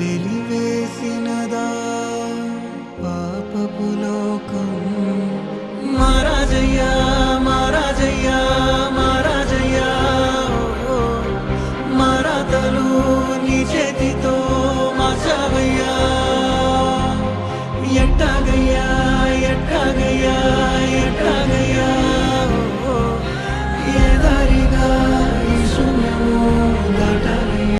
వెలివేసినదా పాపపులోకం మారాజయ్యా మారాజయ్యా మారాజయ్యా మారాతలు నీ చేతితో మాచావయ్యా ఎట్టాగయ్యా ఎట్టాగయ్యా ఎట్టాగయ్యా ఏ దారిగా